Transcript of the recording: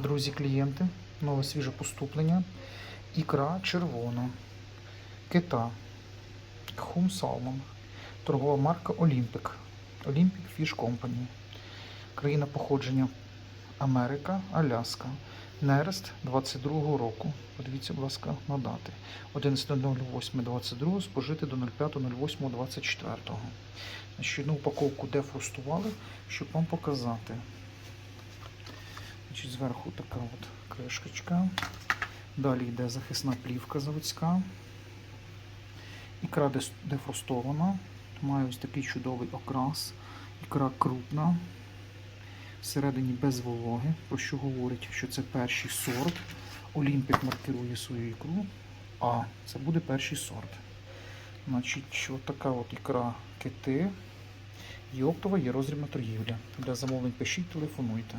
друзі, клієнти, нове свіже поступлення. Ікра червона, кита, хум салмон, торгова марка Олімпік. Olympic Fish Company. Країна походження Америка, Аляска. Нерест 22-го року. Подивіться, будь ласка, на дати. 11.08.22 спожити до 05.08.24. Значить, одну упаковку дефростували, щоб вам показати. Значить, зверху така от кришечка. Далі йде захисна плівка заводська. Ікра дефростована. Має ось такий чудовий окрас. Ікра крупна. Всередині без вологи, про що говорить, що це перший сорт. Олімпік маркирує свою ікру, а це буде перший сорт. Значить, що така от ікра кити. Є оптова, є розрібна торгівля. Для замовлень пишіть, телефонуйте.